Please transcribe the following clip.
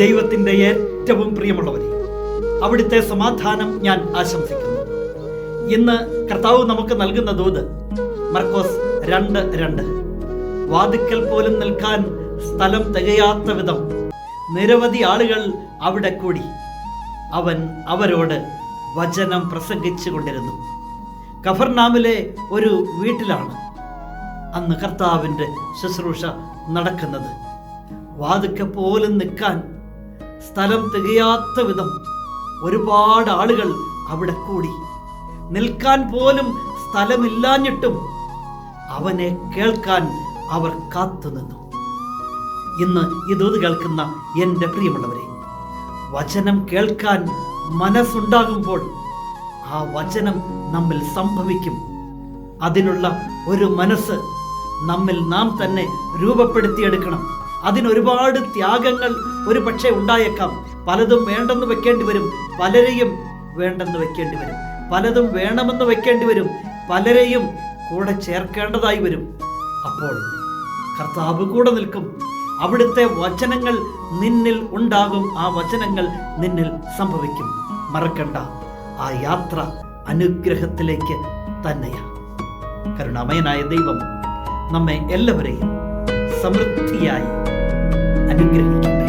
ദൈവത്തിന്റെ ഏറ്റവും പ്രിയമുള്ളവരെ അവിടുത്തെ സമാധാനം ഞാൻ ആശംസിക്കുന്നു. ഇന്ന് കർത്താവ് നമുക്ക് നൽകുന്ന ദൂത് മർക്കോസ് രണ്ട് രണ്ട്. വാതിക്കൽ പോലും നിൽക്കാൻ സ്ഥലം തികയാത്ത വിധം നിരവധി ആളുകൾ അവിടെ കൂടി. അവൻ അവരോട് വചനം പ്രസംഗിച്ചു കൊണ്ടിരുന്നു. കഫർനാമിലെ ഒരു വീട്ടിലാണ് അന്ന് കർത്താവിന്റെ ശുശ്രൂഷ നടക്കുന്നത്. വാതുക്ക പോലും നിൽക്കാൻ സ്ഥലം തികയാത്ത വിധം ഒരുപാട് ആളുകൾ അവിടെ കൂടി. നിൽക്കാൻ പോലും സ്ഥലമില്ലാഞ്ഞിട്ടും അവനെ കേൾക്കാൻ അവർ കാത്തുനിന്നു ഇന്ന് ഇതോത് കേൾക്കുന്ന എന്റെ പ്രിയമുള്ളവരെ വചനം കേൾക്കാൻ മനസ്സുണ്ടാകുമ്പോൾ ആ വചനം നമ്മിൽ സംഭവിക്കും. അതിനുള്ള ഒരു മനസ്സ് നമ്മിൽ നാം തന്നെ രൂപപ്പെടുത്തിയെടുക്കണം. അതിനൊരുപാട് ത്യാഗങ്ങൾ ഒരു പക്ഷേ ഉണ്ടായേക്കാം. പലതും വേണ്ടെന്ന് വെക്കേണ്ടി വരും. പലരെയും വേണ്ടെന്ന് വെക്കേണ്ടി വരും. പലതും വേണമെന്ന് വെക്കേണ്ടി വരും. പലരെയും കൂടെ ചേർക്കേണ്ടതായി വരും. അപ്പോൾ കർത്താവ് കൂടെ നിൽക്കും. അവിടുത്തെ വചനങ്ങൾ നിന്നിൽ ഉണ്ടാകും. ആ വചനങ്ങൾ നിന്നിൽ സംഭവിക്കും. മറക്കണ്ട. ആ യാത്ര അനുഗ്രഹത്തിലേക്ക് തന്നെയാണ് കരുണാമയനായ ദൈവം നമ്മെ എല്ലാവരെയും സമൃദ്ധിയായി grande.